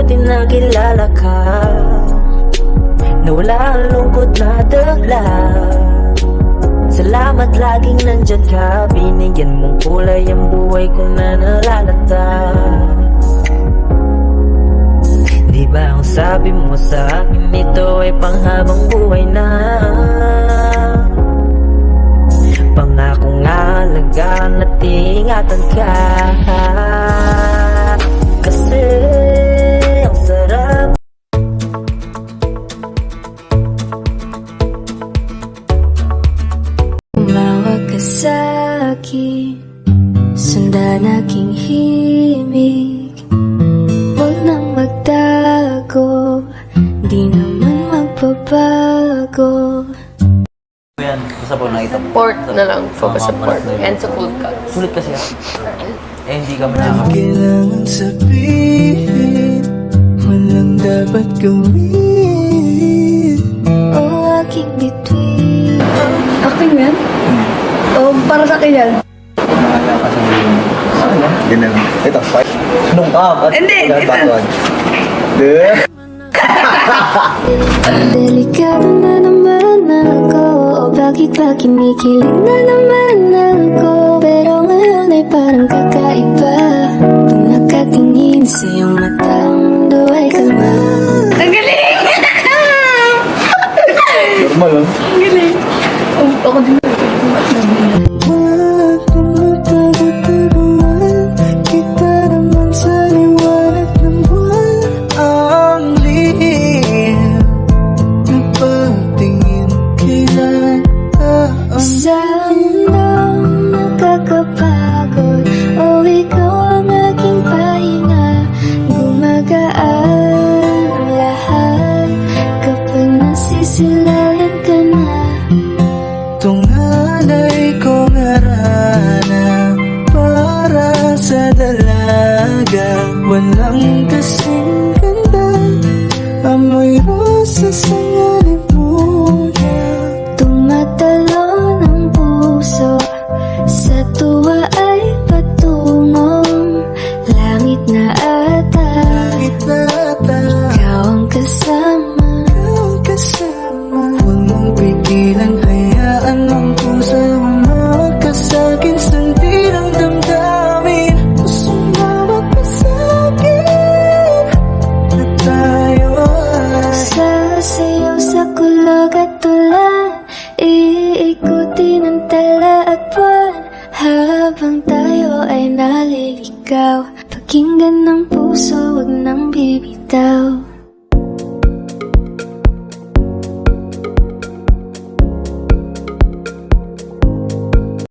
buti nakilala ka. Na wala ang lungkot na dala Salamat laging nandyan ka. Binigyan mong kulay ang buhay ko na nalalata. Di ba ang sabi mo sa akin Ito ay panghabang buhay na. Pangakong alagaan at ingatan ka akin Sundan aking himig Huwag nang magtago Di naman magbabago Yan, basta po nakita mo. Port na lang. Focus sa Tama, port. malas na yun. And sa cold cuts. Sulit kasi ah. Eh, hindi kami nakakapit. Kailangan sabihin Walang dapat gawin O aking bituin Acting yan? Para sa akin yan? Ganun. Ito, fight. Nung ka. ba't- Hindi, ito. ba't- Duh. Delikado na naman ako O bakit ba kinikilig na naman ako Pero ngayon ay parang kakaiba Kung nakatingin sa nasisilayan ka naliligaw Pakinggan ng puso, wag nang bibitaw